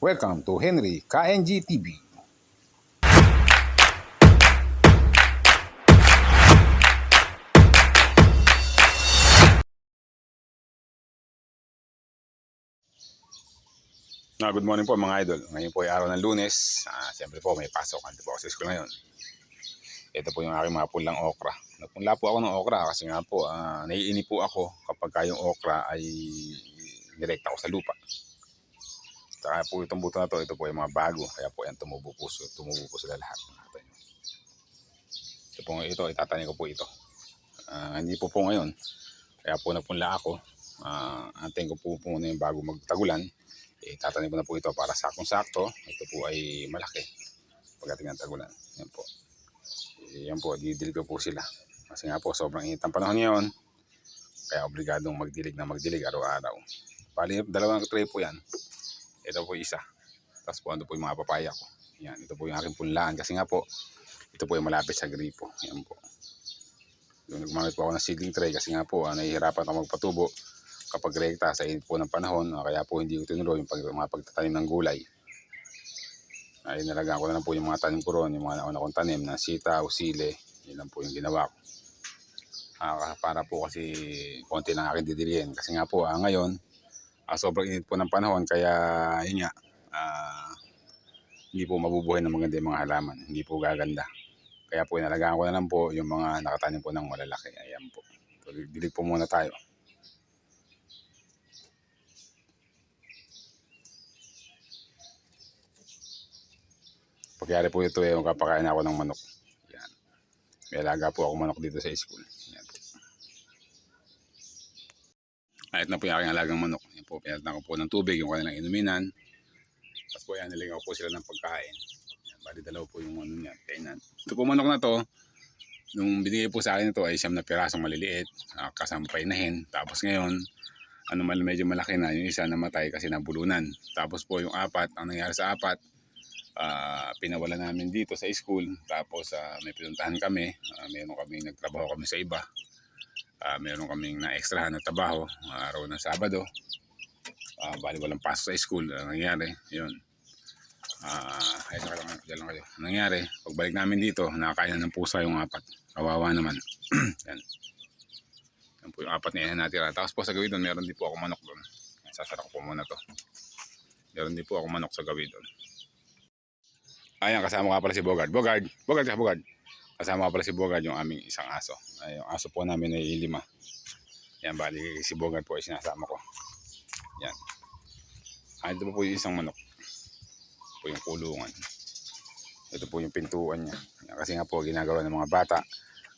Welcome to Henry KNG TV. Ah, good morning po mga idol. Ngayon po ay araw ng lunes. Ah, Siyempre po may pasok. Ako sa school ngayon. Ito po yung aking mga pulang okra. Nagpunla po ako ng okra kasi nga po ah, naiini po ako kapag ka yung okra ay direkta ko sa lupa. Saka po itong buto na to, ito po yung mga bago. Kaya po yan tumubo po, tumubo po sila lahat. Ito po ito, itatanim ko po ito. Ah, hindi po po ngayon. Kaya po nagpunla ako. Ah, antayin ko po po muna yung bago magtagulan. Eh, tatanim ko na po ito para sakong-sakto. Ito po ay malaki. Pagdating ng tagulan. Yan po. Eh, yan po, didilig ko po sila. Kasi nga po, sobrang init ang panahon ngayon. Kaya obligadong magdilig na magdilig araw-araw. Bali, dalawang tray po yan. Ito po isa. Tapos po, ano po yung mga papaya ko. Yan, ito po yung aking punlaan. Kasi nga po, ito po yung malapit sa gripo. Yan po. Yung nagmamit po ako ng seedling tray kasi nga po, ah, nahihirapan ako magpatubo kapag rekta sa init po ng panahon. ah, kaya po hindi ko tinuloy yung pag, mga pagtatanim ng gulay. Ay, nalagaan ko na lang po yung mga tanim ko ron, yung mga nauna kong tanim na sitaw, sile. Yun lang po yung ginawa ko. Ah, para po kasi konti lang aking didilihin. Kasi nga po, ah, ngayon, ah, sobrang init po ng panahon, kaya yun nga, ah, hindi po mabubuhay ng maganda yung mga halaman. Hindi po gaganda. Kaya po, inalagaan ko na lang po yung mga nakatanim po ng malalaki. Ayan po. So, dilig po muna tayo. Pagyari po ito, eh, magkapakain ako ng manok. Yan. May alaga po ako manok dito sa school. Yan. Kahit na po yung aking alagang manok. Po, pinatan ko po ng tubig, yung kanilang inuminan. Tapos po yan, nilingaw po sila ng pagkain. Yan, bali dalaw po yung ano niya, kainan. Ito po manok na to, nung binigay po sa akin ito ay siyam na pirasong maliliit, uh, kasampay na hen. Tapos ngayon, ano mal medyo malaki na, yung isa namatay kasi nabulunan. Tapos po yung apat, ang nangyari sa apat, ah pinawala namin dito sa school. Tapos ah, may pinuntahan kami. Ah, meron kami nagtrabaho kami sa iba. Ah, meron kaming na extra na trabaho ah, araw ng Sabado. Ah, bali walang pasok sa school. Ang nangyari, yun. Ah, ayun lang, dyan lang kayo. Ang nangyari, pagbalik namin dito, nakakain na ng pusa yung apat. Kawawa naman. yan. Yan po yung apat na yan natira. Tapos po sa gawin doon, meron din po ako manok doon. Sasara ko po muna to. Meron din po ako manok sa gawin doon. Ayan, kasama nga pala si Bogard. Bogard, Bogard ka, Bogard. Kasama pala si Bogard, yung aming isang aso. Ay, yung aso po namin ay lima. Yan, bali si Bogard po ay sinasama ko. Yan. Ah, ito po yung isang manok. Ito po yung kulungan. Ito po yung pintuan niya. Yan, kasi nga po, ginagawa ng mga bata.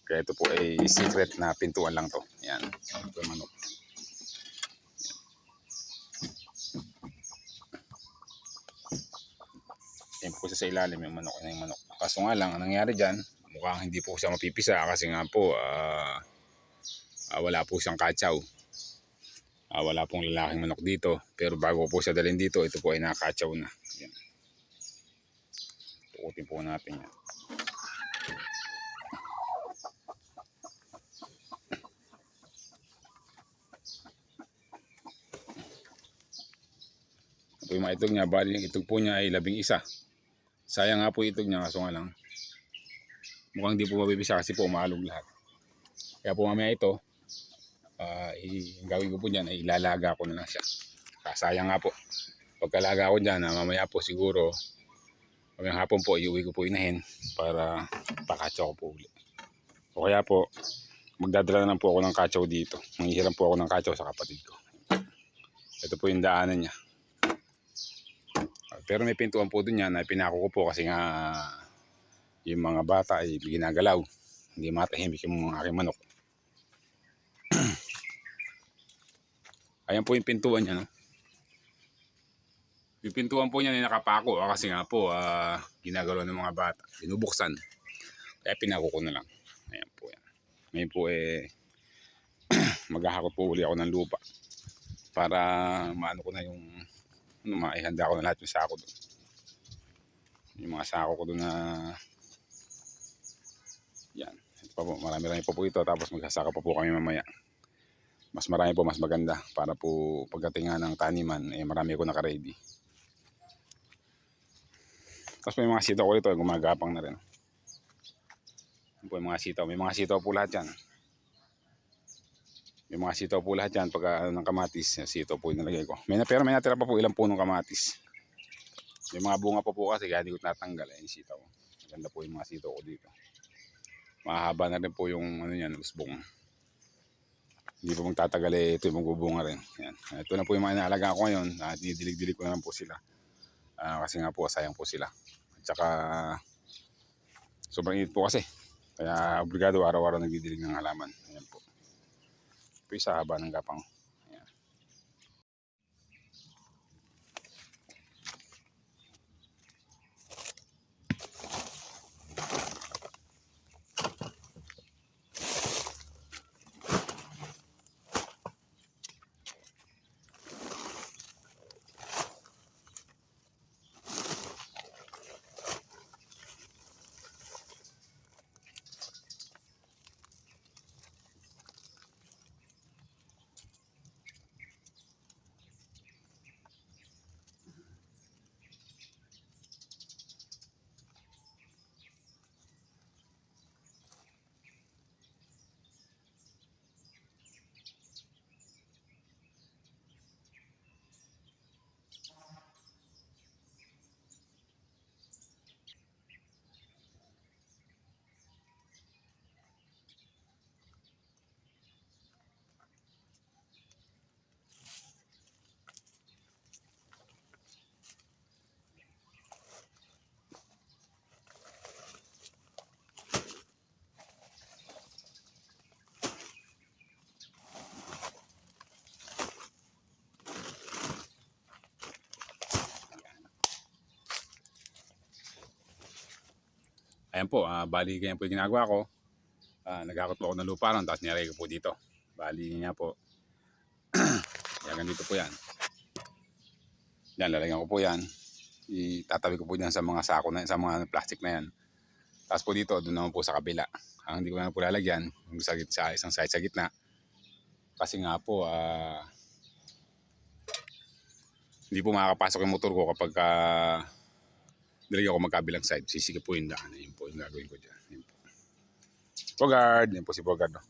Kaya ito po ay secret na pintuan lang to. Yan, ito yung manok. Yan po siya sa ilalim yung manok na yung manok. Kaso nga lang, ang nangyari dyan, mukhang hindi po siya mapipisa kasi nga po, ah, ah, wala po siyang katsaw. Ah, wala pong lalaking manok dito. Pero bago po siya dalhin dito, ito po ay nakakatsaw na. Yan. Tukutin po natin yan. Ito yung mga itog niya, bali yung itog po niya ay labing isa. Sayang nga po itog niya, kaso nga lang. Mukhang di po mabibisa kasi po maalog lahat. Kaya po mamaya ito, ah i- gawin ko po dyan ay ilalaga ko na lang siya. Kasayang nga po. Pagkalaga ko dyan, ah, mamaya po siguro, mamayang hapon po, iuwi ko po inahin para pakatsaw ko po ulit. O kaya po, magdadala na lang po ako ng katsaw dito. Manghihiram po ako ng katsaw sa kapatid ko. Ito po yung daanan niya. Pero may pintuan po dun yan na pinako ko po kasi nga yung mga bata ay ginagalaw. Hindi matahimik yung mga aking manok. Ayan po yung pintuan niya. No? Yung pintuan po niya ay nakapako ah, kasi nga po ah, ginagalaw ng mga bata. Binubuksan. Kaya pinako ko na lang. Ayan po yan. Ngayon po eh maghahakot po uli ako ng lupa para maano ko na yung ano, maihanda ko na lahat yung sako doon. Yung mga sako ko doon na yan. Ito pa po, marami-rami pa po ito tapos magsasaka pa po kami mamaya. Mas marami po, mas maganda para po pagdating ng taniman, eh marami ko naka-ready. Tapos may mga sitaw ko dito, gumagapang na rin. Yan po yung mga sitaw. May mga sitaw po lahat yan. May mga sitaw po lahat yan pag ano, ng kamatis. Yan, Sitaw po nilagay ko. May, pero may natira pa po ilang punong kamatis. May mga bunga pa po kasi kaya hindi ko natanggal. Ayun yung sitaw. Maganda po yung mga sitaw ko dito. Mahaba na rin po yung ano yan, usbong. Hindi po magtatagal eh, ito yung magbubunga rin. Yan. Ito na po yung mga inaalaga ko ngayon. Uh, dinidilig-dilig ko na lang po sila. Ah, kasi nga po, sayang po sila. At saka, sobrang init po kasi. Kaya obligado araw-araw nagdidilig ng halaman. Ayan po. Ito yung sa haba ng gapang. Ayan po, ah, bali ganyan po yung ginagawa ko. Ah, nagkakot po ako ng lupa ron, tapos nilagay ko po dito. Bali nga po. Kaya ganito po yan. Yan, lalagyan ko po yan. Itatabi ko po dyan sa mga sako na sa mga plastic na yan. Tapos po dito, doon naman po sa kabila. Ang hindi ko na po lalagyan, sa, sa isang side sa gitna. Kasi nga po, ah, hindi po makakapasok yung motor ko kapag ah, nilagyan ko magkabilang side. Sisikip po yung daan. Yun po yung gagawin ko dyan. Yun po. Bogard. Yan po si Bogard. Oh.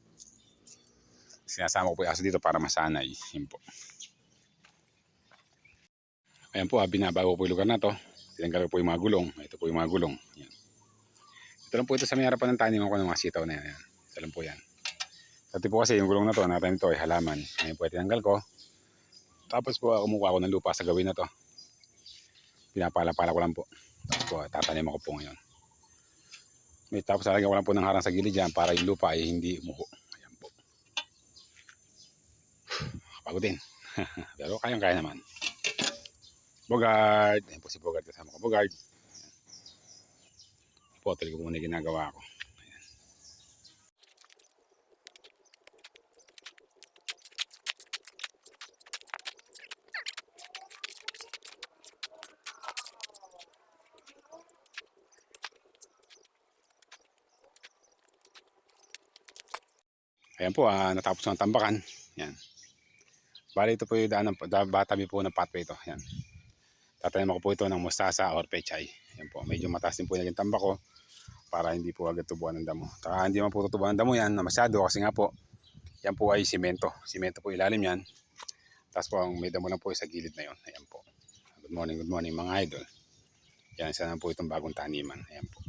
Sinasama ko po yung aso dito para masanay. Yun po. Ayan po, ah, binabago po yung lugar na to. Tinanggal po yung mga gulong. Ito po yung mga gulong. Yan. Ito lang po ito sa may harapan ng taniman ko ng mga sitaw na yan. Yan. Ito lang po yan. Dati po kasi yung gulong na to, natin ito ay halaman. Ngayon po tinanggal ko. Tapos po ah, kumukuha ko ng lupa sa gawin na to. Pinapala-pala ko lang po. Tapos po, tatanim ako po ngayon. May tapos lalagyan ko lang po ng harang sa gilid dyan para yung lupa ay hindi umuho. Ayan po. Pagod din. Pero kayang-kaya naman. Bogard. Ayan po si Bogard kasama ko. Bogard. Ayan Po, tuloy ko muna ginagawa ko. Ayan. Ayan po, ah, natapos ng tambakan. Yan. Bali ito po yung daan ng, batabi po ng pathway ito. Yan. Tatanim ako po ito ng mustasa or pechay. Yan po. Medyo mataas din po yung tambak ko para hindi po agad tubuan ng damo. Taka hindi man po tutubuan ng damo yan na masyado kasi nga po yan po ay simento. Simento po ilalim yan. Tapos po ang may damo lang po sa gilid na yon. Ayan po. Good morning, good morning mga idol. Yan, isa na po itong bagong taniman. Ayan po.